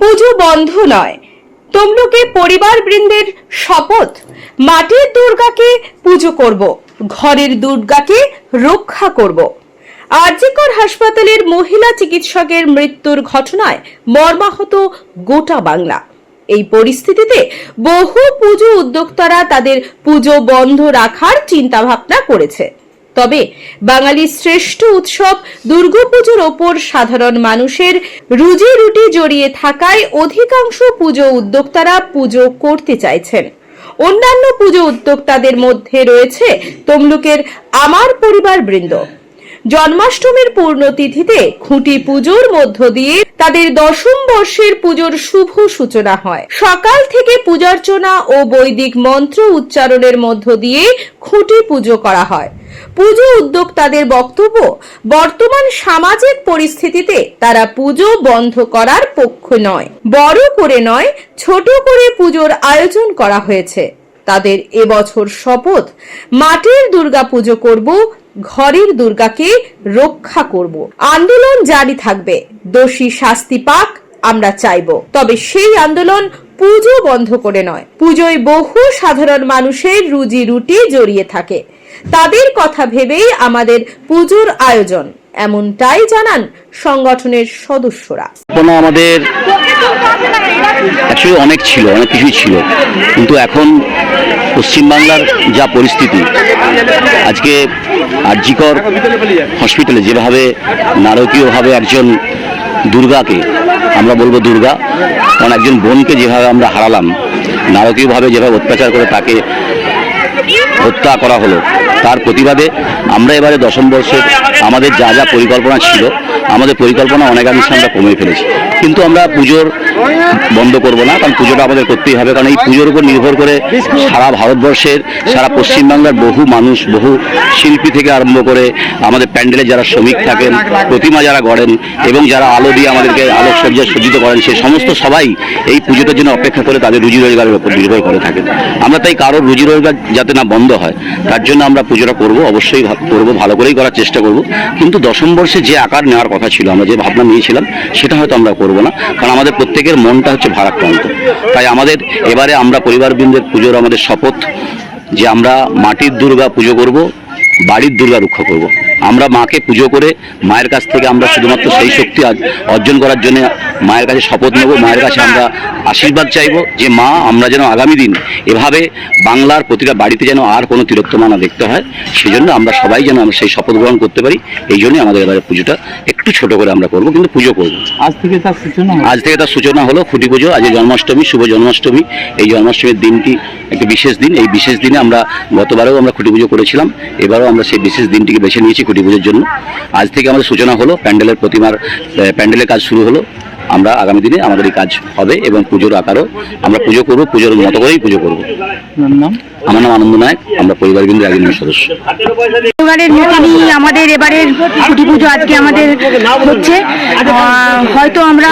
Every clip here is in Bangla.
পুজো বন্ধ নয়। তমলুকে পরিবারবৃন্দের শপথ, মাটির দুর্গাকে পুজো করব, ঘরের দুর্গাকে রক্ষা করব। আরজিকর হাসপাতালের মহিলা চিকিৎসকের মৃত্যুর ঘটনায় মর্মাহত গোটা বাংলা। এই পরিস্থিতিতে বহু পুজো উদ্যোক্তারা তাদের পুজো বন্ধ রাখার চিন্তাভাবনা করেছে। তবে বাঙালির শ্রেষ্ঠ উৎসব দুর্গাপুজোর ওপর সাধারণ মানুষের রুজি রুটি জড়িয়ে থাকায় অধিকাংশ পুজো উদ্যোক্তারা পুজো করতে চাইছেন। অন্যান্য পুজো উদ্যোক্তাদের মধ্যে রয়েছে তমলুকের আমার পরিবার বৃন্দ জন্মাষ্টমীর পূর্ণতিথিতে খুঁটি পুজোর মধ্য দিয়ে তাদের দশম বর্ষের পুজোর শুভ সূচনা হয়। সকাল থেকে পূজার্চনা ও বৈদিক মন্ত্র উচ্চারণের মধ্য দিয়ে খুঁটি পুজো করা হয়। পুজো উদ্যোক্তাদের বক্তব্য, বর্তমান সামাজিক পরিস্থিতিতে তারা পুজো বন্ধ করার পক্ষ নয়। বড় করে নয়, ছোট করে পুজোর আয়োজন করা হয়েছে। তাদের এবছর শপথ, মাটির দুর্গা পুজো করব, ঘরের দুর্গাকে রক্ষা করব। আন্দোলন জারি থাকবে, দোষী শাস্তি পাক আমরা চাইব। তবে সেই আন্দোলন পুজো বন্ধ করে নয়। পুজোয় বহু সাধারণ মানুষের রুজি রুটি জড়িয়ে থাকে। তাদের কথা ভেবেই আমাদের পুজোর আয়োজন। এমনটাই জানান সংগঠনের সদস্যরা। আমাদের অ্যাকচুয়ালি অনেক ছিল, অনেক কিছুই ছিল। কিন্তু এখন পশ্চিমবাংলার যা পরিস্থিতি, আজকে আরজিকর হসপিটালে যেভাবে নারকীয়ভাবে একজন দুর্গাকে আমরা বলব দুর্গা। কারণ একজন বোনকে যেভাবে আমরা হারালাম, নারকীয়ভাবে যেভাবে অত্যাচার করে তাকে হত্যা করা হলো, তার প্রতিবাদে আমরা এবারে দশম বর্ষের আমাদের যা যা পরিকল্পনা ছিল আমাদের পরিকল্পনা অনেকাংশে আমরা কমিয়ে ফেলেছি। কিন্তু আমরা পুজোর বন্ধ করব না, কারণ পুজোটা আমাদের করতেই হবে, কারণ এই পুজোর উপর নির্ভর করে সারা ভারতবর্ষের, সারা পশ্চিমবাংলার বহু মানুষ, বহু শিল্পী থেকে আরম্ভ করে আমাদের প্যান্ডেলে যারা শ্রমিক থাকেন, প্রতিমা যারা গড়েন এবং যারা আলো দিয়ে আমাদেরকে আলোকসজ্জা সজ্জিত করেন, সে সমস্ত সবাই এই পুজোটার জন্য অপেক্ষা করে তাদের রুজি রোজগারের উপর নির্ভর করে থাকেন। আমরা তাই কারোর রুজি রোজগার যাতে না বন্ধ হয়, তার জন্য আমরা পুজোটা করব, অবশ্যই করব, ভালো করেই করার চেষ্টা করব। কিন্তু দশম বর্ষে যে আকার নেওয়ার কথা ছিল, আমরা যে ভাবনা নিয়েছিলাম, সেটা হয়তো আমরা করব না, কারণ আমাদের প্রত্যেকের মনটা হচ্ছে ভারাক্রান্ত। তাই আমাদের এবারে আমরা পরিবারবৃন্দের পুজোর আমাদের শপথ যে আমরা মাটির দুর্গা পুজো করব, বাড়ির দুর্গা রক্ষা করব। আমরা মাকে পুজো করে মায়ের কাছ থেকে আমরা শুধুমাত্র সেই শক্তি অর্জন করার জন্য মায়ের কাছে শপথ নেব, মায়ের কাছে আমরা আশীর্বাদ চাইব যে মা, আমরা যেন আগামী দিন এভাবে বাংলার প্রতিটা বাড়িতে যেন আর কোনো তিরোত্তমা না দেখতে হয় সেই জন্য আমরা সবাই যেন আমরা সেই শপথ গ্রহণ করতে পারি, এই জন্যই আমাদের এবারে পুজোটা একটু ছোট করে আমরা করব কিন্তু পুজো করব। আজ থেকে তার সূচনা আজ থেকে তার সূচনা হলো খুঁটি পুজো আজ জন্মাষ্টমী শুভ জন্মাষ্টমী। এই জন্মাষ্টমীর দিনটি একটি বিশেষ দিন। এই বিশেষ দিনে আমরা গতবারেও আমরা খুঁটি পুজো করেছিলাম এবারও আমরা সেই বিশেষ দিনটিকে বেছে নিয়েছি খুঁটি পুজোর জন্য। আজ থেকে আমাদের সূচনা হলো প্যান্ডেলের প্রতিমার প্যান্ডেলের কাজ শুরু হলো। আমরা আগামী দিনে আমাদের এই কাজ হবে এবং পুজোর আকারও আমরা পুজো করব পুজোর মতো করেই পুজো করব। আমার নাম আনন্দ নায়ক আমরা পরিবারবৃন্দের একজন সদস্য। এবারের মতনই আমাদের এবারের ছুটি পুজো আজকে আমাদের হচ্ছে। আহ, হয়তো আমরা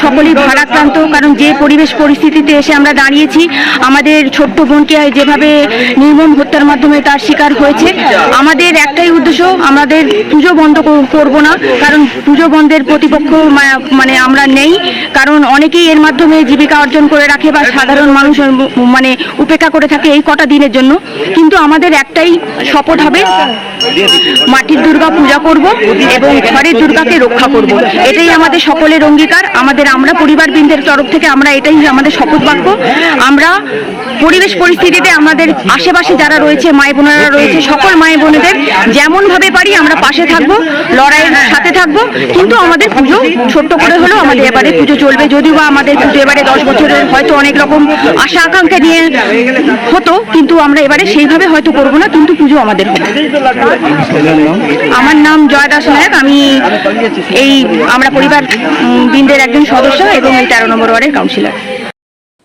সকলেই ভারাক্রান্ত কারণ যে পরিবেশ পরিস্থিতিতে এসে আমরা দাঁড়িয়েছি আমাদের ছোট্ট বোনকে যেভাবে নির্মম হত্যার মাধ্যমে তার শিকার হয়েছে আমাদের একটাই উদ্দেশ্য আমাদের পুজো বন্ধ কর- করব না কারণ পুজো বন্ধের প্রতিপক্ষ মানে আমরা নেই, কারণ অনেকেই এর মাধ্যমে জীবিকা অর্জন করে রাখে বা সাধারণ মানুষ মানে উপেক্ষা করে থাকে এই কটা দিনের জন্য। কিন্তু আমাদের একটাই শপথ হবে, মাটির দুর্গা পূজা করব এবং ঘরের দুর্গাকে রক্ষা করব। এটাই আমাদের সকলের অঙ্গীকার। আমাদের আমরা পরিবারবৃন্দের তরফ থেকে আমরা এটাই আমাদের শপথ বাক্য। আমরা পরিবেশ পরিস্থিতিতে আমাদের আশেপাশে যারা রয়েছে মাই বোনেরা রয়েছে, সকল মাই বোনেদের যেমন ভাবে পারি আমরা পাশে থাকব, লড়াইয়ের সাথে থাকব। কিন্তু আমাদের পুজো ছোট্ট করে হলেও আমাদের এবারে পুজো চলবে যদিও বা আমাদের পুজো এবারে দশ বছরের, হয়তো অনেক রকম আশা আকাঙ্ক্ষা নিয়ে হতো, কিন্তু আমরা এবারে সেইভাবে হয়তো করব না, কিন্তু পুজো আমাদের হবে। আমার নাম জয় দাস নায়ক, আমি এই, আমরা পরিবার বৃন্দের একজন সদস্য এবং এই তেরো নম্বর ওয়ার্ডের কাউন্সিলর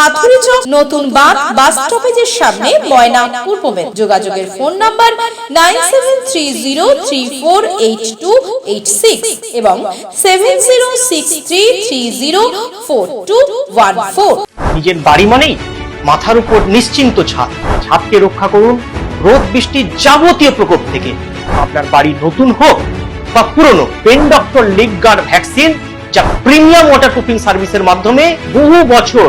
মাথুরি চক নতুন বাঁধ বাস স্টপেজের সামনে ময়না পূর্ব যোগাযোগের ফোন নাম্বার নাইন এবং সেভেন নিজের বাড়ি মানেই মাথার উপর নিশ্চিন্ত ছাদ। ছাদকে রক্ষা করুন রোদ বৃষ্টির যাবতীয় প্রকোপ থেকে। আপনার বাড়ি নতুন হোক বা পুরনো, pen doctor leak guard vaccine যা প্রিমিয়াম ওয়াটারপ্রুফিং সার্ভিসের মাধ্যমে বহু বছর